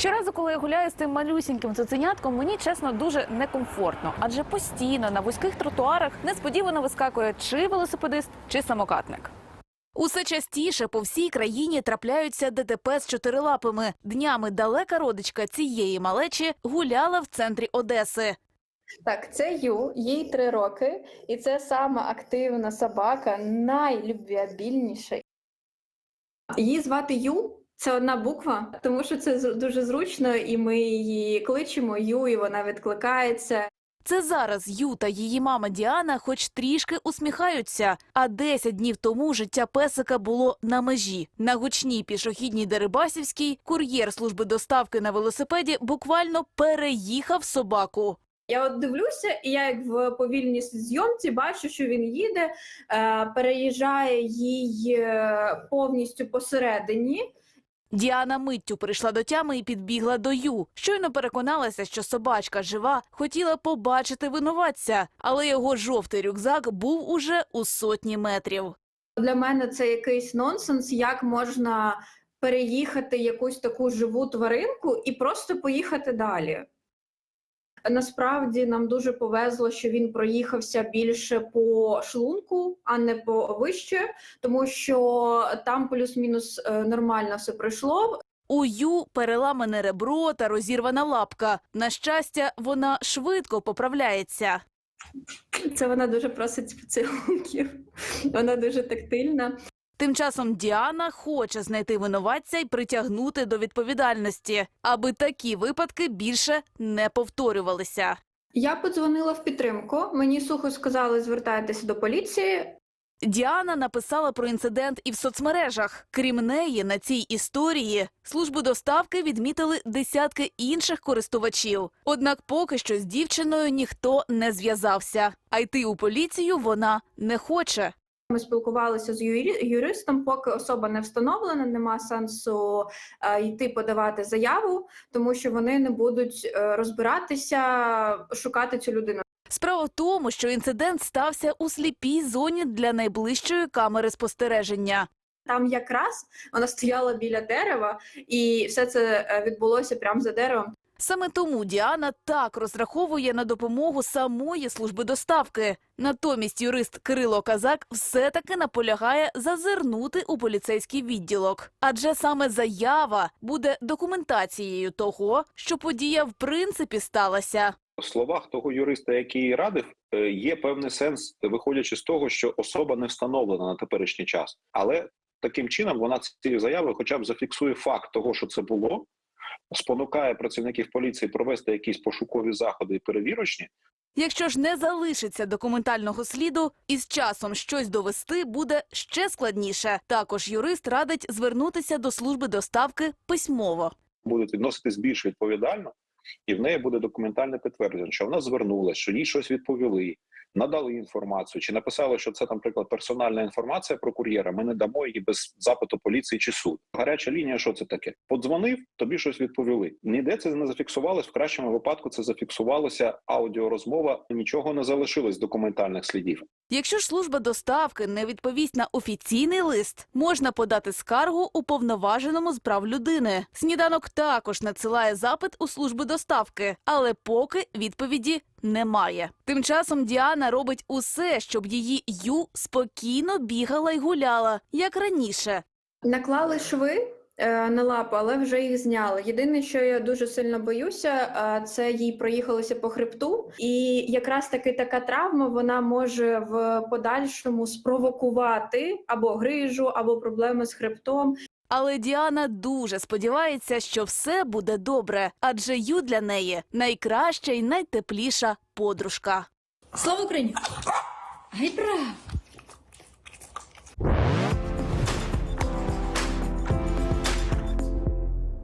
Щоразу, коли я гуляю з тим малюсіньким цуценятком, мені чесно дуже некомфортно, адже постійно на вузьких тротуарах несподівано вискакує чи велосипедист, чи самокатник. Усе частіше по всій країні трапляються ДТП з чотирилапими. Днями далека родичка цієї малечі гуляла в центрі Одеси. Так, це Ю, їй три роки, і це сама активна собака, найлюбвіабільніша. Її звати Ю. Це одна буква, тому що це дуже зручно, і ми її кличемо Ю, і вона відкликається. Це зараз Ю та її мама Діана хоч трішки усміхаються. А 10 днів тому життя песика було на межі. На гучній пішохідній Дерибасівській кур'єр служби доставки на велосипеді буквально переїхав собаку. Я от дивлюся, і я як в повільній зйомці бачу, що він їде, е, переїжджає їй е, повністю посередині. Діана миттю прийшла до тями і підбігла до Ю. Щойно переконалася, що собачка жива, хотіла побачити винуватця, але його жовтий рюкзак був уже у сотні метрів. Для мене це якийсь нонсенс, як можна переїхати якусь таку живу тваринку і просто поїхати далі. Насправді нам дуже повезло, що він проїхався більше по шлунку, а не по вище, тому що там плюс-мінус е, нормально все пройшло. У Ю переламане ребро та розірвана лапка. На щастя, вона швидко поправляється. Це вона дуже просить поцілунків. Вона дуже тактильна. Тим часом Діана хоче знайти винуватця і притягнути до відповідальності, аби такі випадки більше не повторювалися. Я подзвонила в підтримку. Мені сухо сказали, звертайтеся до поліції. Діана написала про інцидент і в соцмережах. Крім неї, на цій історії служби доставки відмітили десятки інших користувачів. Однак поки що з дівчиною ніхто не зв'язався. А йти у поліцію вона не хоче. Ми спілкувалися з юристом, поки особа не встановлена, нема сенсу е, йти подавати заяву, тому що вони не будуть е, розбиратися, шукати цю людину. Справа в тому, що інцидент стався у сліпій зоні для найближчої камери спостереження. Там якраз вона стояла біля дерева, і все це е, відбулося прямо за деревом. Саме тому Діана так розраховує на допомогу самої служби доставки. Натомість юрист Кирило Казак все-таки наполягає зазирнути у поліцейський відділок, адже саме заява буде документацією того, що подія в принципі сталася. В словах того юриста, який радив, е, є певний сенс, виходячи з того, що особа не встановлена на теперішній час, але таким чином вона цією заявою, хоча б зафіксує факт того, що це було, спонукає працівників поліції провести якісь пошукові заходи і перевірочні. Якщо ж не залишиться документального сліду, із часом щось довести буде ще складніше. Також юрист радить звернутися до служби доставки письмово. будуть відноситись більш відповідально, і в неї буде документальне підтвердження, що вона звернулася, що їй щось відповіли, надали інформацію, чи написали, що це, наприклад, персональна інформація про кур'єра. Ми не дамо її без запиту поліції чи суд. Гаряча лінія, що це таке? Подзвонив, тобі щось відповіли. Ніде це не зафіксувалось. В кращому випадку це зафіксувалося аудіорозмова. Нічого не залишилось документальних слідів. Якщо ж служба доставки не відповість на офіційний лист, можна подати скаргу уповноваженому з прав людини. Сніданок також надсилає запит у службу доставки, але поки відповіді немає. Тим часом Діана робить усе, щоб її ю спокійно бігала й гуляла, як раніше. Наклали шви е, на лапу, але вже їх зняли. Єдине, що я дуже сильно боюся, е, це їй проїхалося по хребту, і якраз таки така травма вона може в подальшому спровокувати або грижу, або проблеми з хребтом. Але Діана дуже сподівається, що все буде добре, адже ю для неї найкраща і найтепліша подружка. Слава Україні! Гей, браво!